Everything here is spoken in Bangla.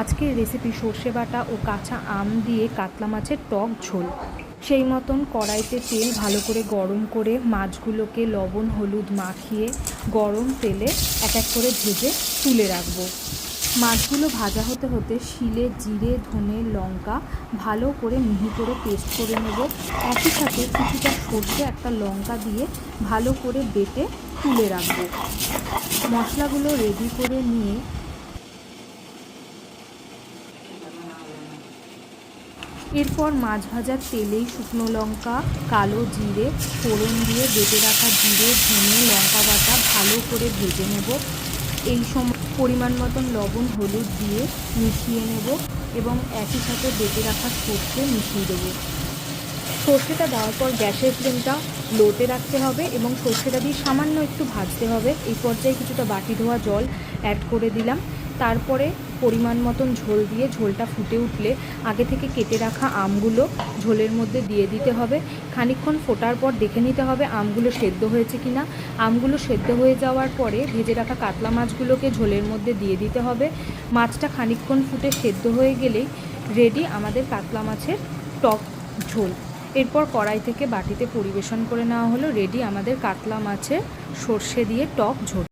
আজকের রেসিপি সর্ষে বাটা ও কাঁচা আম দিয়ে কাতলা মাছের টক ঝোল। সেই মতন কড়াইতে তেল ভালো করে গরম করে মাছগুলোকে লবণ, হলুদ মাখিয়ে গরম তেলে এক এক করে ভেজে তুলে রাখব। মাছগুলো ভাজা হতে হতে শিলে জিরে, ধনে, লঙ্কা ভালো করে মিহি করে পেস্ট করে নেব। একই সাথে কিছুটা সর্ষে, একটা লঙ্কা দিয়ে ভালো করে বেটে তুলে রাখব। মশলাগুলো রেডি করে নিয়ে এরপর মাছ ভাজার তেলেই শুকনো লঙ্কা, কালো জিরে, ফোড়ন দিয়ে বেটে রাখা জিরে, ধনে, লঙ্কা বাটা ভালো করে ভেজে নেব। এই সময় পরিমাণ মতন লবণ, হলুদ দিয়ে মিশিয়ে নেব এবং একই সাথে বেটে রাখা সর্ষে মিশিয়ে দেবো। সর্ষেটা দেওয়ার পর গ্যাসের ফ্লেমটা লোতে রাখতে হবে এবং সর্ষেটা দিয়ে সামান্য একটু ভাজতে হবে। এই পর্যায়ে কিছুটা বাটি ধোয়া জল অ্যাড করে দিলাম। তারপরে পরিমাণ মতন ঝোল দিয়ে ঝোলটা ফুটে উঠলে আগে থেকে কেটে রাখা আমগুলো ঝোলের মধ্যে দিয়ে দিতে হবে। খানিকক্ষণ ফোটার পর দেখে নিতে হবে আমগুলো সেদ্ধ হয়েছে কি না আমগুলো সেদ্ধ হয়ে যাওয়ার পরে ভেজে রাখা কাতলা মাছগুলোকে ঝোলের মধ্যে দিয়ে দিতে হবে। মাছটা খানিকক্ষণ ফুটে সেদ্ধ হয়ে গেলেই রেডি আমাদের কাতলা মাছের টক ঝোল। এরপর কড়াই থেকে বাটিতে পরিবেশন করে নেওয়া হলো। রেডি আমাদের কাতলা মাছের সর্ষে দিয়ে টক ঝোল।